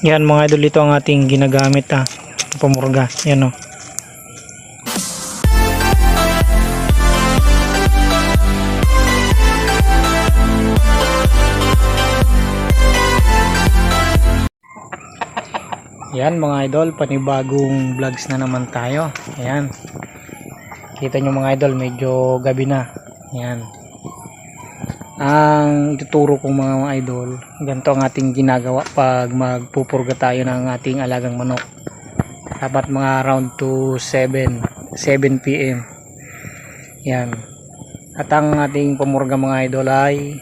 Yan mga idol, ito ang ating ginagamit ah. Pamurga. Yan oh. o. Yan mga idol, panibagong vlogs na naman tayo. Ayan. Kita nyo mga idol, medyo gabi na. Ayan. Ang ituturo kong mga idol, ganito ang ating ginagawa pag magpupurga tayo ng ating alagang manok. Dapat mga around to 7, 7 p.m. Yan. At ang ating pamurga mga idol ay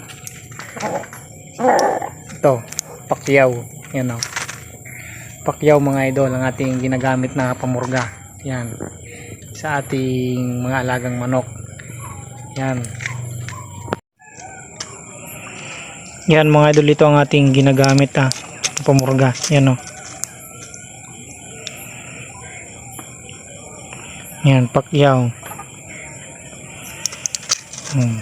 ito, pakyaw. Yan o. Pakyaw mga idol ang ating ginagamit na pamurga. Yan. Sa ating mga alagang manok. Yan. Yan mga idol, ito ang ating ginagamit ah, pamurga. Yan o. Yan, pakyaw. Hmm.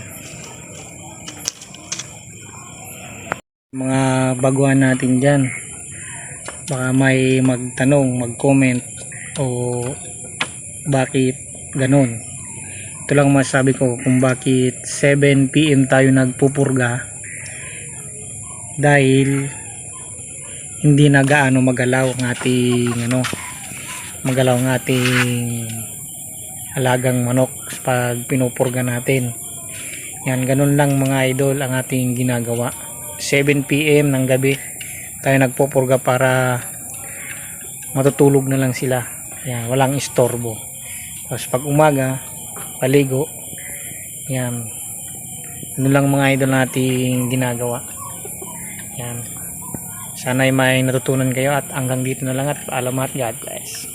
Mga baguhan natin dyan. Baka may magtanong, mag-comment o bakit ganun. Ito lang masabi ko kung bakit 7pm tayo nagpupurga dahil hindi na gaano magalaw ang ating ano magalaw ang ating alagang manok pag pinupurga natin. Yan ganun lang mga idol ang ating ginagawa. 7pm ng gabi tayo nagpupurga para matutulog na lang sila. Yan walang istorbo. Tapos pag umaga paligo. Yan ano lang mga idol nating ginagawa yan. Sana ay may natutunan kayo at hanggang dito na lang at alamat God bless.